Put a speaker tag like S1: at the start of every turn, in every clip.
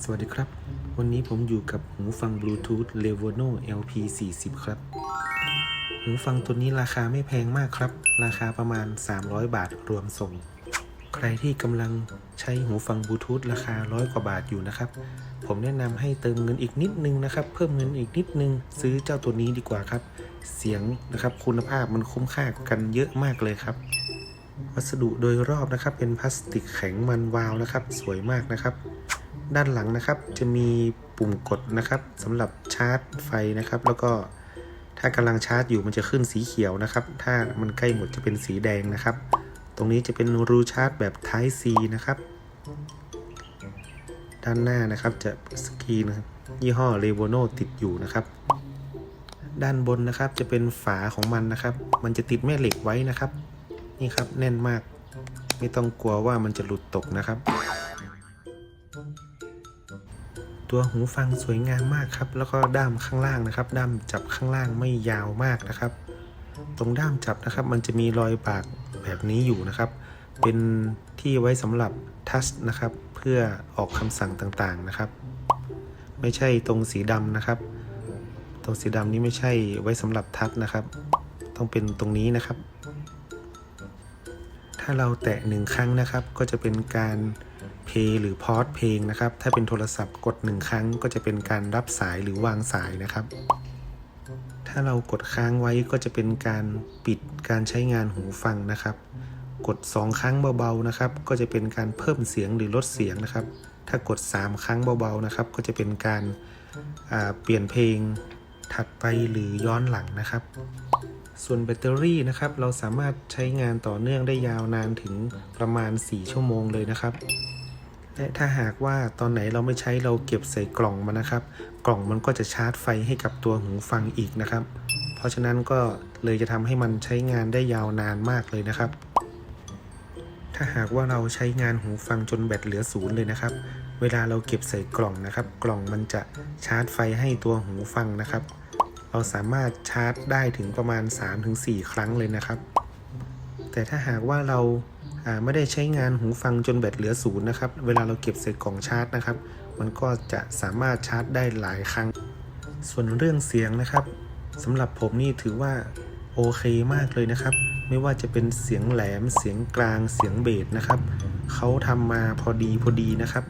S1: สวัสดีครับ วันนี้ผมอยู่กับหูฟังบลูทูธ Levono LP 40ครับ หูฟังตัวนี้ราคาไม่แพงมากครับ ราคาประมาณ 300 บาทรวมส่ง ใครที่กำลังใช้หูฟังบลูทูธราคาร้อยกว่าบาทอยู่นะครับ ผมแนะนำให้เติมเงินอีกนิดนึงนะครับ เพิ่มเงินอีกนิดนึง ซื้อเจ้าตัวนี้ดีกว่าครับ เสียงนะครับคุณภาพมันคุ้มค่ากันเยอะมากเลยครับวัสดุโดยรอบนะครับเป็นพลาสติกแข็งมันวาวนะครับ สวยมากนะครับ ด้านหลังนะครับ จะมีปุ่มกดนะครับสำหรับชาร์จไฟนะครับ แล้วก็ถ้ากำลังชาร์จอยู่มันจะขึ้นสีเขียวนะครับ ถ้ามันใกล้หมดจะเป็นสีแดงนะครับ ตรงนี้จะเป็นรูชาร์จแบบ Type C นะครับ ด้านหน้านะครับจะสกรีนยี่ห้อ r e v o n o ติดอยู่นะครับ ด้านบนนะครับจะเป็นฝาของมันนะครับ มันจะติดแม่เหล็กไว้นะครับ นี่ครับแน่นมาก ไม่ต้องกลัวว่ามันจะหลุดตกนะครับ ตัวหูฟังสวยงามมากครับ แล้วก็ด้ามข้างล่างนะครับ ด้ามจับข้างล่างไม่ยาวมากนะครับ ตรงด้ามจับนะครับ มันจะมีรอยปากแบบนี้อยู่นะครับ เป็นที่ไว้สำหรับทัชนะครับ เพื่อออกคำสั่งต่างๆนะครับ ไม่ใช่ตรงสีดำนะครับ ตรงสีดำนี้ไม่ใช่ไว้สำหรับทัชนะครับ ต้องเป็นตรงนี้นะครับ ถ้าเราแตะหนึ่งครั้งนะครับ ก็จะเป็นการ เพลย์หรือพอดเพลงนะครับ ถ้าเป็นโทรศัพท์กดหนึ่งครั้งก็จะเป็นการรับสายหรือวางสายนะครับ ถ้าเรากดค้างไว้ก็จะเป็นการปิดการใช้งานหูฟังนะครับ กด 2 ครั้งเบาๆนะครับ ก็จะเป็นการเพิ่มเสียงหรือลดเสียงนะครับ ถ้ากด 3 ครั้งเบาๆนะครับ ก็จะเป็นการาเปลี่ยนเพลงถัดไปหรือย้อนหลังนะครับ ส่วนแบตเตอรี่นะครับ เราสามารถใช้งานต่อเนื่องได้ยาวนานถึงประมาณ 4 ชั่วโมงเลยนะครับ และถ้าหากว่าตอนไหนเราไม่ใช้เราเก็บใส่กล่องมันะครับ กล่องมันก็จะชาร์จไฟให้กับตัวหูฟังอีกนะครับ เพราะฉะนั้นก็เลยจะทำให้มันใช้งานได้ยาวนานมากเลยนะครับ ถ้าหากว่าเราใช้งานหูฟังจนแบตเหลือศูนย์เลยนะครับ เวลาเราเก็บใส่กล่องนะครับ กล่องมันจะชาร์จไฟให้ตัวหูฟังนะครับ เราสามารถชาร์จได้ถึงประมาณ 3-4 ครั้งเลยนะครับ แต่ถ้าหากว่าเรา ไม่ได้ใช้งานหูฟังจนแบตเหลือศูนย์นะครับ เวลาเราเก็บใส่กล่องชาร์จนะครับ มันก็จะสามารถชาร์จได้หลายครั้ง ส่วนเรื่องเสียงนะครับสำหรับผมนี่ถือว่าโอเคมากเลยนะครับ ไม่ว่าจะเป็นเสียงแหลม เสียงกลาง เสียงเบสนะครับ เขาทำมาพอดีพอดีนะครับ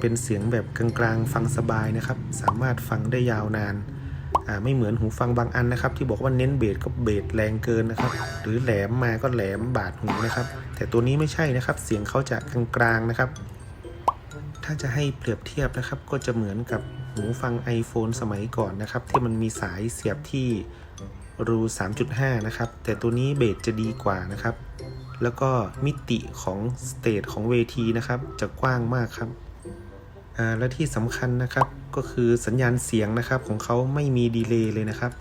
S1: เป็นเสียงแบบกลางๆ ฟังสบายนะครับ สามารถฟังได้ยาวนาน ไม่เหมือนหูฟังบางอันนะครับ ที่บอกว่าเน้นเบสก็เบสแรงเกินนะครับ หรือแหลมมาก็แหลมบาดหูนะครับ แต่ตัวนี้ไม่ใช่นะครับ เสียงเขาจะกลางๆนะครับ ถ้าจะให้เปรียบเทียบนะครับ ก็จะเหมือนกับหูฟัง iPhone สมัยก่อนนะครับ ที่มันมีสายเสียบที่รู 3.5 นะครับ แต่ตัวนี้เบสจะดีกว่านะครับ แล้วก็มิติของสเตจของเวทีนะครับ จะกว้างมากครับ และที่สำคัญนะครับก็คือสัญญาณเสียงนะครับของเขาไม่มีดีเลย์เลยนะครับ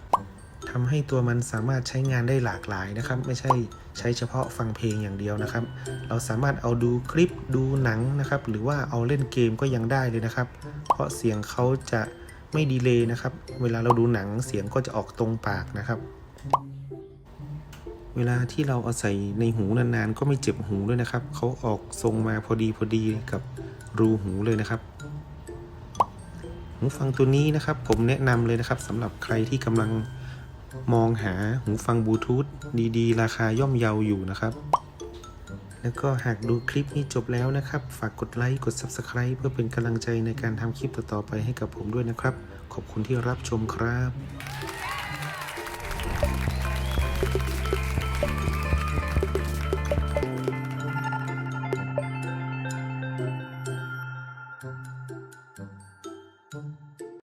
S1: ทำให้ตัวมันสามารถใช้งานได้หลากหลายนะครับ ไม่ใช่ใช้เฉพาะฟังเพลงอย่างเดียวนะครับ เราสามารถเอาดูคลิปดูหนังนะครับ หรือว่าเอาเล่นเกมก็ยังได้เลยนะครับ เพราะเสียงเขาจะไม่ดีเลย์นะครับ เวลาเราดูหนังเสียงก็จะออกตรงปากนะครับ เวลาที่เราเอาใส่ในหูนานๆ ก็ไม่เจ็บหูด้วยนะครับเขาออกทรงมาพอดีพอดีกับรูหูเลยนะครับ หูฟังตัวนี้นะครับ ผมแนะนำเลยนะครับสำหรับใครที่กำลังมองหาหูฟังบลูทูธดีๆ ราคาย่อมเยาอยู่นะครับ แล้วก็หากดูคลิปนี้จบแล้วนะครับ ฝากกดไลค์กด Subscribe เพื่อเป็นกำลังใจในการทำคลิปต่อๆไปให้กับผมด้วยนะครับ ขอบคุณที่รับชมครับ